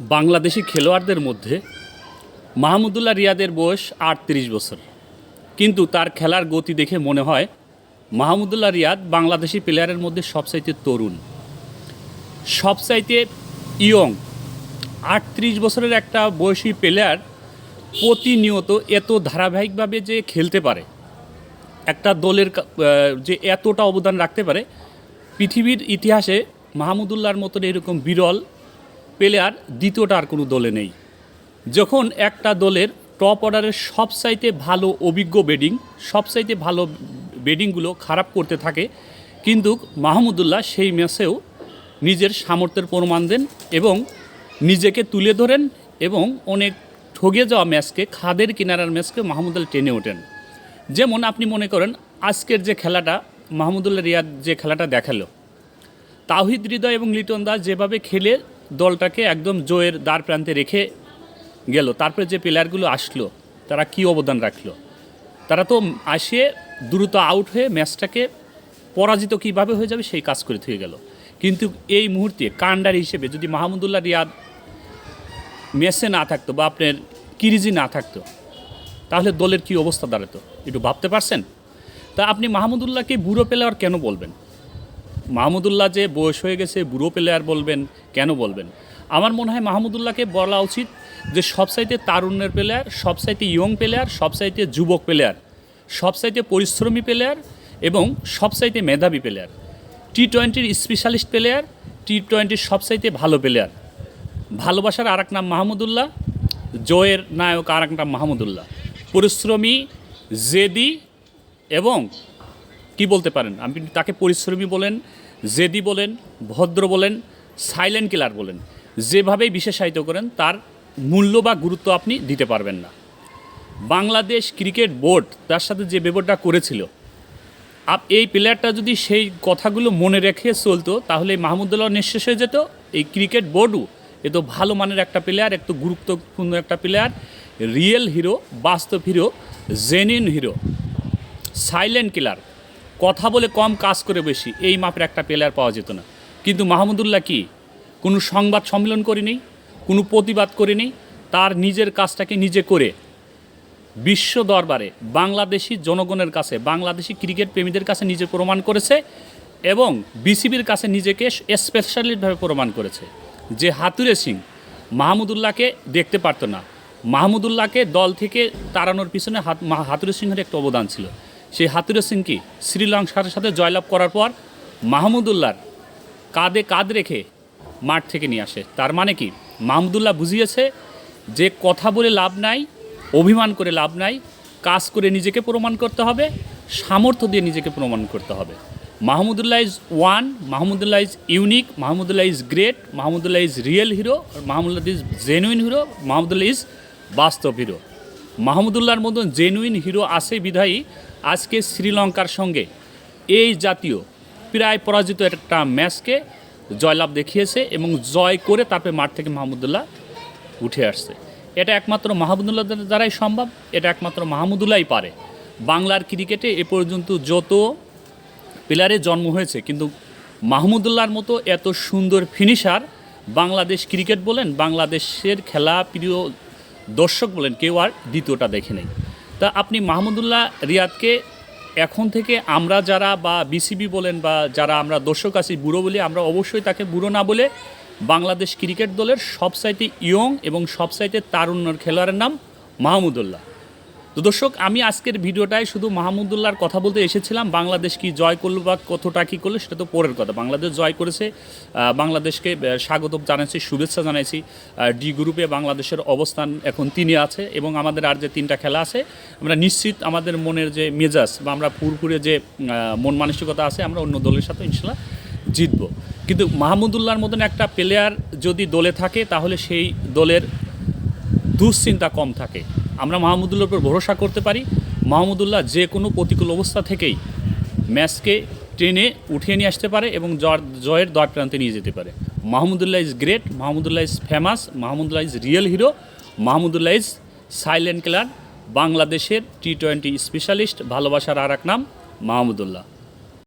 বাংলাদেশি খেলোয়াড়দের মধ্যে মাহমুদুল্লাহ রিয়াদের বয়স আটত্রিশ বছর। কিন্তু তার খেলার গতি দেখে মনে হয় মাহমুদুল্লাহ রিয়াদ বাংলাদেশি প্লেয়ারের মধ্যে সবচাইতে তরুণ। সবচাইতে ইয়ং আটত্রিশ বছরের একটা বয়সী প্লেয়ার প্রতিনিয়ত এত ধারাবাহিকভাবে যে খেলতে পারে, একটা দলের যে এতটা অবদান রাখতে পারে, পৃথিবীর ইতিহাসে মাহমুদুল্লাহর মতন এরকম বিরল প্লেয়ার দ্বিতীয়টা আর কোনো দলে নেই। যখন একটা দলের টপ অর্ডারের সবচাইতে ভালো অভিজ্ঞ বেডিং সবচাইতে ভালো বেডিংগুলো খারাপ করতে থাকে, কিন্তু মাহমুদুল্লাহ সেই ম্যাচেও নিজের সামর্থ্যের প্রমাণ দেন এবং নিজেকে তুলে ধরেন এবং অনেক ঠগে যাওয়া ম্যাচকে, খাদের কিনারার ম্যাচকে মাহমুদুল্লাহ টেনে ওঠেন। যেমন আপনি মনে করেন, আজকের যে খেলাটা মাহমুদুল্লাহ রিয়াদ যে খেলাটা দেখাল তাহিদ হৃদয় এবং লিটন দাস যেভাবে খেলে দলটাকে একদম জয়ের দ্বার প্রান্তে রেখে গেল। তারপরে যে প্লেয়ারগুলো আসলো, তারা কি অবদান রাখল? তারা তো আসে দ্রুত আউট হয়ে ম্যাচটাকে পরাজিত কীভাবে হয়ে যাবে সেই কাজ করে থেকে গেল। কিন্তু এই মুহূর্তে কান্ডার হিসেবে যদি মাহমুদুল্লাহ রিয়াদ মেসে না থাকতো বা আপনার কিরিজি না থাকতো, তাহলে দলের কি অবস্থা দাঁড়াতো? একটু ভাবতে পারছেন? তা আপনি মাহমুদুল্লাহকে বুড়ো প্লেয়ার কেন বলবেন? মাহমুদুল্লাহ যে বয়স হয়ে গেছে, বুড়ো প্লেয়ার বলবেন, কেন বলবেন? আমার মনে হয় মাহমুদুল্লাহকে বলা উচিত যে সবসাইতে তারুণ্যের প্লেয়ার সবসাইতে ইয়ং প্লেয়ার সবসাইতে যুবক প্লেয়ার সবসাইতে পরিশ্রমী প্লেয়ার এবং সবসাইতে মেধাবী প্লেয়ার টি টোয়েন্টির স্পেশালিস্ট প্লেয়ার টি টোয়েন্টির সবসাইতে ভালো প্লেয়ার ভালোবাসার আর নাম মাহমুদুল্লাহ, জয়ের নায়ক আর এক নাম মাহমুদুল্লাহ। পরিশ্রমী, জেদি এবং কি বলতে পারেন? আপনি তাকে পরিশ্রমী বলেন জেদি বলেন, ভদ্র বলেন সাইলেন্ট কিলার বলেন, যেভাবেই বিশেষায়িত করেন, তার মূল্য বা গুরুত্ব আপনি দিতে পারবেন না। বাংলাদেশ ক্রিকেট বোর্ড তার সাথে যে ব্যবহারটা করেছিল, আপ, এই প্লেয়ারটা যদি সেই কথাগুলো মনে রেখে চলতো, তাহলে মাহমুদুল্লাহ নিঃশেষ হয়ে যেত। এই ক্রিকেট বোর্ডও এ তো ভালো মানের একটা প্লেয়ার একটু গুরুত্বপূর্ণ একটা প্লেয়ার রিয়েল হিরো বাস্তব hero genuine hero silent killer কথা বলে কম কাজ করে বেশি, এই মাপের একটা প্লেয়ার পাওয়া যেত না। কিন্তু মাহমুদুল্লাহ কি? কোনো সংবাদ সম্মেলন করেনি কোনো প্রতিবাদ করেনি তার নিজের কাজটাকে নিজে করে বিশ্ব দরবারে বাংলাদেশি জনগণের কাছে, বাংলাদেশি ক্রিকেট প্রেমীদের কাছে নিজে প্রমাণ করেছে এবং বিসিবির কাছে নিজেকে স্পেশালিভাবে প্রমাণ করেছে। যে হাতুরে সিং মাহমুদুল্লাহকে দেখতে পারতো না। মাহমুদুল্লাহকে দল থেকে তাড়ানোর পিছনে হাত হাতুরে সিংহের একটা অবদান ছিল। সেই হাতুরে সিং কি শ্রীলঙ্কার সাথে জয়লাভ করার পর মাহমুদুল্লাহর কাঁধে কাঁধ রেখে মাঠ থেকে নিয়ে আসে। তার মানে কি? মাহমুদুল্লাহ বুঝিয়েছে যে কথা বলে লাভ নাই, অভিমান করে লাভ নাই, কাজ করে নিজেকে প্রমাণ করতে হবে, সামর্থ্য দিয়ে নিজেকে প্রমাণ করতে হবে। Mahmudullah is one Mahmudullah is unique Mahmudullah is great Mahmudullah is real hero Mahmudullah is genuine hero Mahmudullah is বাস্তব হিরো মাহমুদুল্লাহর মতন জেনুইন হিরো আছে বিধায়ী আজকে শ্রীলঙ্কার সঙ্গে এই জাতীয় প্রায় পরাজিত একটা ম্যাচকে জয়লাভ দেখিয়েছে এবং জয় করে তারপরে মাঠ থেকে মাহমুদুল্লাহ উঠে আসছে। এটা একমাত্র মাহমুদুল্লাহ দ্বারাই সম্ভব, এটা একমাত্র মাহমুদুল্লাহই পারে। বাংলার ক্রিকেটে এ পর্যন্ত যত প্লেয়ারের জন্ম হয়েছে, কিন্তু মাহমুদুল্লাহর মতো এত সুন্দর ফিনিশার বাংলাদেশ ক্রিকেট বলেন, বাংলাদেশের খেলা প্রিয় দর্শক বলেন, কেউ আর দ্বিতীয়টা দেখে নেই। তা আপনি মাহমুদুল্লাহ রিয়াদকে এখন থেকে আমরা যারা বা বিসিবি বলেন বা যারা আমরা দর্শক আছি, বুড়ো বলি, আমরা অবশ্যই তাকে বুড়ো না বলে বাংলাদেশ ক্রিকেট দলের সবসাইতে ইয়ং এবং সবসাইতে তারুণ্যর খেলোয়াড়ের নাম মাহমুদুল্লাহ। তো দর্শক, আমি আজকের ভিডিওটায় শুধু মাহমুদুল্লাহর কথা বলতে এসেছিলাম। বাংলাদেশ কি জয় করল বা কতটা কী করল সেটা তো পরের কথা। বাংলাদেশ জয় করেছে বাংলাদেশকে স্বাগত জানাইছি শুভেচ্ছা জানাইছি। ডি গ্রুপে বাংলাদেশের অবস্থান এখন তিনে আছে এবং আমাদের আর যে তিনটা খেলা আছে, আমরা নিশ্চিত আমাদের মনের যে মেজাজ বা আমরা পুরপুরে যে মন মানসিকতা আছে, আমরা অন্য দলের সাথে ইনশাল্লাহ জিতবো। কিন্তু মাহমুদুল্লাহর মতন একটা প্লেয়ার যদি দলে থাকে, তাহলে সেই দলের দুশ্চিন্তা কম থাকে। আমরা মাহমুদুল্লাহর উপর ভরসা করতে পারি। মাহমুদুল্লাহ যে কোনো প্রতিকূল অবস্থা থেকেই ম্যাচকে টেনে উঠিয়ে নিয়ে আসতে পারে এবং জয়- জয়ের দ্বার প্রান্তে নিয়ে যেতে পারে। Mahmudullah is great Mahmudullah is famous Mahmudullah is real hero Mahmudullah is silent killer বাংলাদেশের টি টোয়েন্টি স্পেশালিস্ট ভালোবাসার আর এক নাম মাহমুদুল্লাহ।